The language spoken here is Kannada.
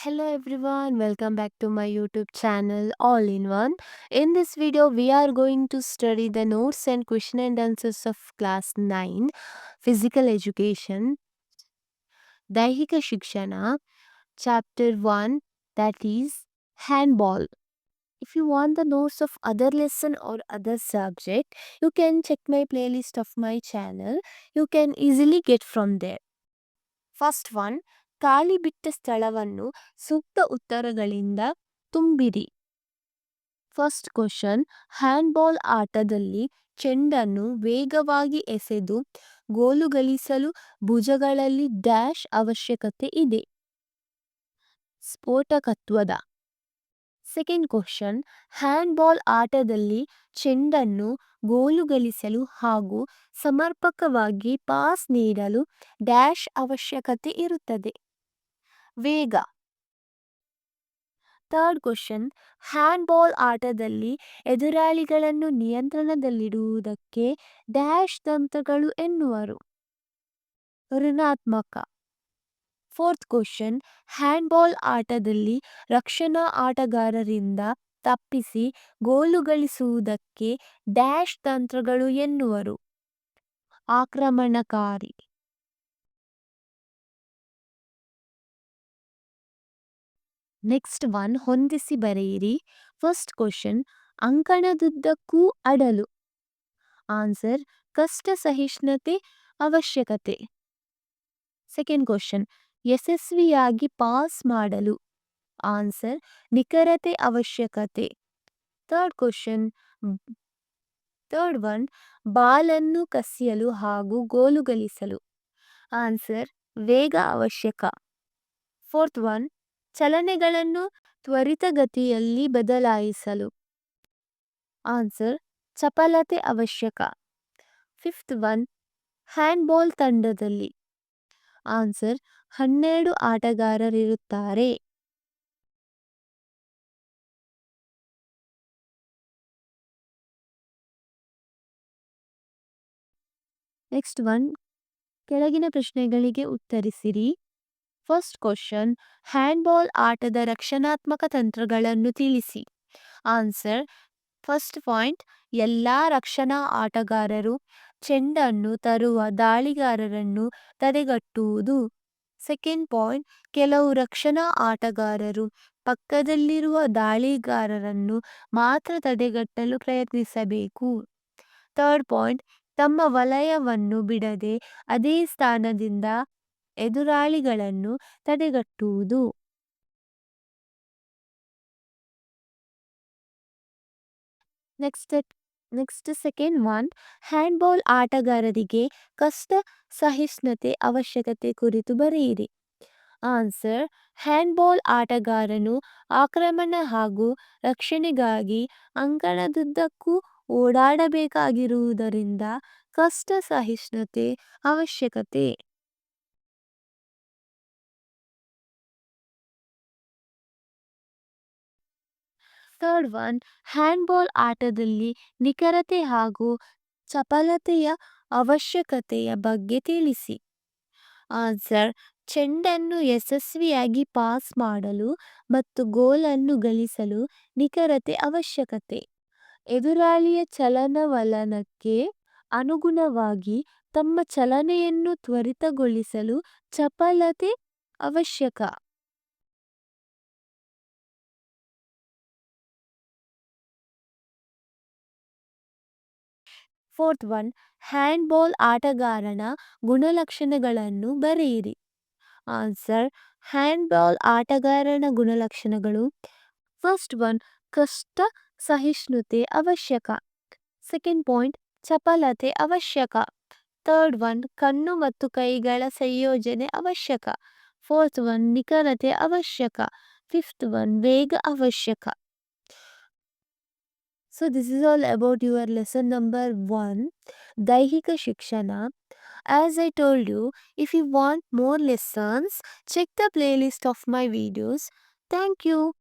Hello everyone, welcome back to my YouTube channel All in One. In this video, we are going to study the notes and question and answers of class 9, Physical Education, Daihika Shikshana, Chapter 1, that is Handball. If you want the notes of other lesson or other subject, you can check my playlist of my channel. You can easily get from there. First one, ಖಾಲಿ ಬಿಟ್ಟ ಸ್ಥಳವನ್ನು ಸೂಕ್ತ ಉತ್ತರಗಳಿಂದ ತುಂಬಿರಿ. ಫಸ್ಟ್ ಕ್ವಶನ್ ಹ್ಯಾಂಡ್ಬಾಲ್ ಆಟದಲ್ಲಿ ಚೆಂಡನ್ನು ವೇಗವಾಗಿ ಎಸೆದು ಗೋಲು ಗಳಿಸಲು ಭುಜಗಳಲ್ಲಿ ಡ್ಯಾಶ್ ಅವಶ್ಯಕತೆ ಇದೆ. ಸ್ಫೋಟಕತ್ವದ ಸೆಕೆಂಡ್ ಕ್ವಶನ್ ಹ್ಯಾಂಡ್ಬಾಲ್ ಆಟದಲ್ಲಿ ಚೆಂಡನ್ನು ಗೋಲು ಗಳಿಸಲು ಹಾಗೂ ಸಮರ್ಪಕವಾಗಿ ಪಾಸ್ ನೀಡಲು ಡ್ಯಾಶ್ ಅವಶ್ಯಕತೆ ಇರುತ್ತದೆ. ವೇಗ. ಥರ್ಡ್ ಕ್ವಶನ್, ಹ್ಯಾಂಡ್ಬಾಲ್ ಆಟದಲ್ಲಿ ಎದುರಾಳಿಗಳನ್ನು ನಿಯಂತ್ರಣದಲ್ಲಿಡುವುದಕ್ಕೆ ಡ್ಯಾಶ್ ತಂತ್ರಗಳು ಎನ್ನುವರು. ಋಣಾತ್ಮಕ. ಫೋರ್ತ್ ಕ್ವಶನ್, ಹ್ಯಾಂಡ್ಬಾಲ್ ಆಟದಲ್ಲಿ ರಕ್ಷಣಾ ಆಟಗಾರರಿಂದ ತಪ್ಪಿಸಿ ಗೋಲು ಗಳಿಸುವುದಕ್ಕೆ ಡ್ಯಾಶ್ ತಂತ್ರಗಳು ಎನ್ನುವರು. ಆಕ್ರಮಣಕಾರಿ. ನೆಕ್ಸ್ಟ್ ಒನ್ ಹೊಂದಿಸಿ ಬರೆಯಿರಿ. ಫಸ್ಟ್ ಕ್ವಶನ್, ಅಂಕಣದುದ್ದಕ್ಕೂ ಅಡಲು. ಆನ್ಸರ್, ಕಷ್ಟ ಸಹಿಷ್ಣುತೆ, ಅವಶ್ಯಕತೆ. ಸೆಕೆಂಡ್ ಕ್ವಶನ್, ಯಶಸ್ವಿಯಾಗಿ ಪಾಸ್ ಮಾಡಲು. ಆನ್ಸರ್, ನಿಖರತೆ, ಅವಶ್ಯಕತೆ. ಥರ್ಡ್ ಕ್ವಶನ್, ಥರ್ಡ್ ಒನ್, ಬಾಲನ್ನು ಕಸಿಯಲು ಹಾಗೂ ಗೋಲು ಗಳಿಸಲು ಆನ್ಸರ್, ವೇಗ ಅವಶ್ಯಕ. ಫೋರ್ತ್ ಒನ್ ಚಲನೆಗಳನ್ನು ತ್ವರಿತಗತಿಯಲ್ಲಿ ಬದಲಾಯಿಸಲು. ಆನ್ಸರ್, ಚಪಲತೆ ಅವಶ್ಯಕ. ಫಿಫ್ತ್ ಒನ್, ಹ್ಯಾಂಡ್ಬಾಲ್ ತಂಡದಲ್ಲಿ. ಆನ್ಸರ್, ಹನ್ನೆರಡು ಆಟಗಾರರಿರುತ್ತಾರೆ. ನೆಕ್ಸ್ಟ್ ಒನ್, ಕೆಳಗಿನ ಪ್ರಶ್ನೆಗಳಿಗೆ ಉತ್ತರಿಸಿರಿ. ಫಸ್ಟ್ ಕ್ವಶನ್ ಹ್ಯಾಂಡ್ಬಾಲ್ ಆಟದ ರಕ್ಷಣಾತ್ಮಕ ತಂತ್ರಗಳನ್ನು ತಿಳಿಸಿ. ಆನ್ಸರ್ ಫಸ್ಟ್ ಪಾಯಿಂಟ್ ಎಲ್ಲ ರಕ್ಷಣಾ ಆಟಗಾರರು ಚೆಂಡನ್ನು ತರುವ ದಾಳಿಗಾರರನ್ನು ತಡೆಗಟ್ಟುವುದು. ಸೆಕೆಂಡ್ ಪಾಯಿಂಟ್ ಕೆಲವು ರಕ್ಷಣಾ ಆಟಗಾರರು ಪಕ್ಕದಲ್ಲಿರುವ ದಾಳಿಗಾರರನ್ನು ಮಾತ್ರ ತಡೆಗಟ್ಟಲು ಪ್ರಯತ್ನಿಸಬೇಕು. ಥರ್ಡ್ ಪಾಯಿಂಟ್ ತಮ್ಮ ವಲಯವನ್ನು ಬಿಡದೆ ಅದೇ ಸ್ಥಾನದಿಂದ ಎದುರಾಳಿಗಳನ್ನು ತಡೆಗಟ್ಟುವುದು. Next next second one handball ಆಟಗಾರರಿಗೆ ಕಷ್ಟ, ಸಹಿಷ್ಣುತೆ ಅವಶ್ಯಕತೆ ಕುರಿತು ಬರೆಯಿರಿ. ಆನ್ಸರ್ ಹ್ಯಾಂಡ್ಬಾಲ್ ಆಟಗಾರನು ಆಕ್ರಮಣ ಹಾಗೂ ರಕ್ಷಣೆಗಾಗಿ ಅಂಕಣದುದ್ದಕ್ಕೂ ಓಡಾಡಬೇಕಾಗಿರುವುದರಿಂದ ಕಷ್ಟ, ಸಹಿಷ್ಣುತೆ ಅವಶ್ಯಕತೆ. ಥರ್ಡ್ ಒನ್ ಹ್ಯಾಂಡ್ಬಾಲ್ ಆಟದಲ್ಲಿ ನಿಖರತೆ ಹಾಗೂ ಚಪಲತೆಯ ಅವಶ್ಯಕತೆಯ ಬಗ್ಗೆ ತಿಳಿಸಿ. ಆನ್ಸರ್ ಚೆಂಡನ್ನು ಯಶಸ್ವಿಯಾಗಿ ಪಾಸ್ ಮಾಡಲು ಮತ್ತು ಗೋಲನ್ನು ಗಳಿಸಲು ನಿಖರತೆ ಅವಶ್ಯಕತೆ. ಎದುರಾಳಿಯ ಚಲನವಲನಕ್ಕೆ ಅನುಗುಣವಾಗಿ ತಮ್ಮ ಚಲನೆಯನ್ನು ತ್ವರಿತಗೊಳಿಸಲು ಚಪಲತೆ ಅವಶ್ಯಕ. ಫೋರ್ತ್ ಒನ್, ಹ್ಯಾಂಡ್ಬಾಲ್ ಆಟಗಾರನ ಗುಣಲಕ್ಷಣಗಳನ್ನು ಬರೆಯಿರಿ. ಆನ್ಸರ್, ಹ್ಯಾಂಡ್ಬಾಲ್ ಆಟಗಾರನ ಗುಣಲಕ್ಷಣಗಳು. ಫಸ್ಟ್ ಒನ್, ಕಷ್ಟ, ಸಹಿಷ್ಣುತೆ ಅವಶ್ಯಕ. ಸೆಕೆಂಡ್ ಪಾಯಿಂಟ್, ಚಪಲತೆ ಅವಶ್ಯಕ. ಥರ್ಡ್ ಒನ್, ಕಣ್ಣು ಮತ್ತು ಕೈಗಳ ಸಂಯೋಜನೆ ಅವಶ್ಯಕ. ಫೋರ್ತ್ ಒನ್, ನಿಖರತೆ ಅವಶ್ಯಕ. ಫಿಫ್ತ್ ಒನ್, ವೇಗ ಅವಶ್ಯಕ. So this is all about your lesson number one, Daihika Shikshana. As I told you, if you want more lessons, check the playlist of my videos. Thank you.